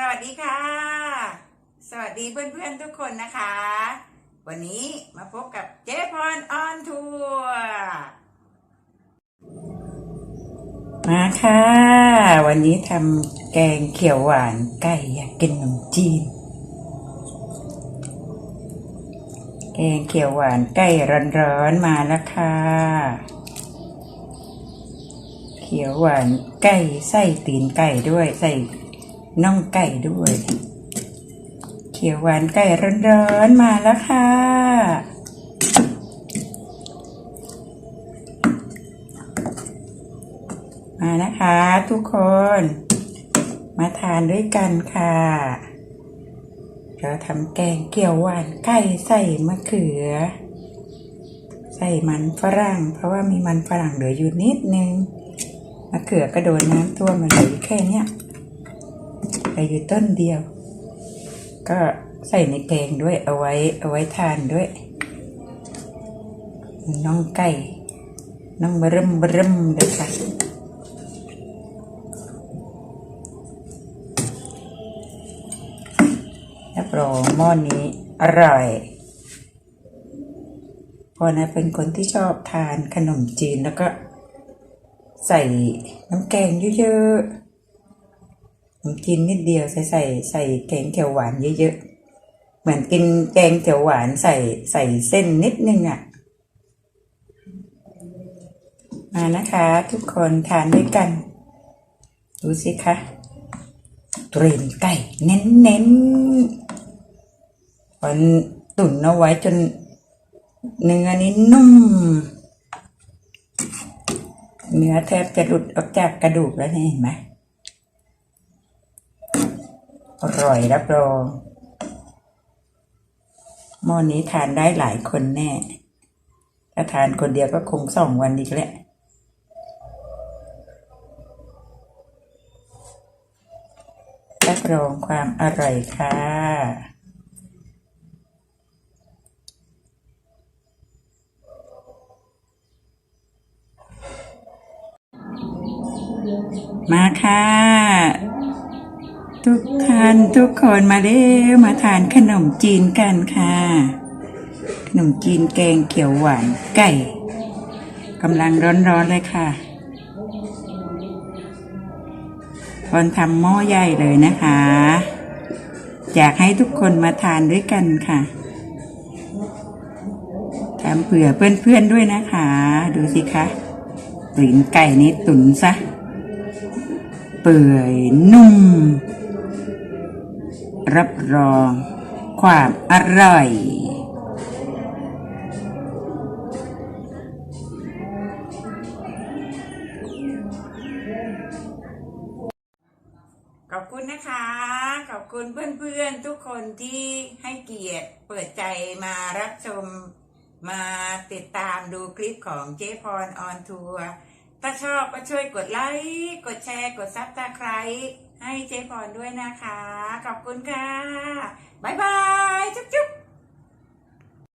สวัสดีค่ะ สวัสดีเพื่อนๆทุกคนนะคะ วันนี้มาพบกับเจ๊พรออนทัวร์มาค่ะ วันนี้ทำแกงเขียวหวานไก่อยากกินขนมจีน แกงเขียวหวานไก่ร้อนๆมาแล้วค่ะ เขียวหวานไก่ใส่ตีนไก่ด้วยใส่ น่องไก่ด้วย เขียวหวานไก่ร้อนๆมาแล้วค่ะ มานะคะทุกคน มาทานด้วยกันค่ะเราทำแกงเขียวหวานไก่ใส่มะเขือ ใส่มันฝรั่ง เพราะว่ามีมันฝรั่งเหลืออยู่นิดนึงมะเขือก็โดนน้ำท่วมมาเหลืออยู่แค่เนี้ย เหลือยู่ต้นเดียว ก็ใส่ในแกงด้วยเอาไว้เอาไว้ทานด้วย น้องไก่ น้องบรึมบรึมเลยค่ะรับรองหม้อนี้อร่อยเพราะนะเป็นคนที่ชอบทานขนมจีนแล้วก็ใส่น้ำแกงเยอะๆ ขนมจีนนิดเดียวใส่ใส่ใส่แกงเขียวหวานเยอะๆ เหมือนกินแกงเขียวหวานใส่ใส่เส้นนิดนึงอะ่ะ มานะคะทุกคนทานด้วยกัน ดูสิคะตรีนไก่ เน้นเน้นๆวันตุ๋นเอาไว้จนเนื้อนี้นุ่ม เนื้อแทบจะหลุดออกจากกระดูกแล้วนี่เห็นไหม อร่อยรับรองหม้อนี้ทานได้หลายคนแน่ ถ้าทานคนเดียวก็คงสองวันอีกแหละรับรองความอร่อยค่ะ มาค่ะ ทุกท่านทุกคนมาเร็วมาทานขนมจีนกันค่ะ ขนมจีนแกงเขียวหวานไก่กำลังร้อนๆเลยค่ะพรทำหม้อใหญ่เลยนะคะ อยากให้ทุกคนมาทานด้วยกันค่ะทำเผื่อเพื่อนๆด้วยนะคะ ดูสิคะตุ๋นไก่นี้ตุ๋นซะเปื่อยนุ่ม รับรอง ความอร่อย ขอบคุณนะคะ ขอบคุณเพื่อนๆทุกคนที่ให้เกียรติเปิดใจมารับชมมาติดตามดูคลิปของเจ๊พรออนทัวร์ถ้าชอบก็ช่วยกดไลค์ กดแชร์ กดซับสไครต์ ให้เจ๊พรด้วยนะคะ ขอบคุณค่ะ บ๊ายบาย จุ๊บจุ๊บ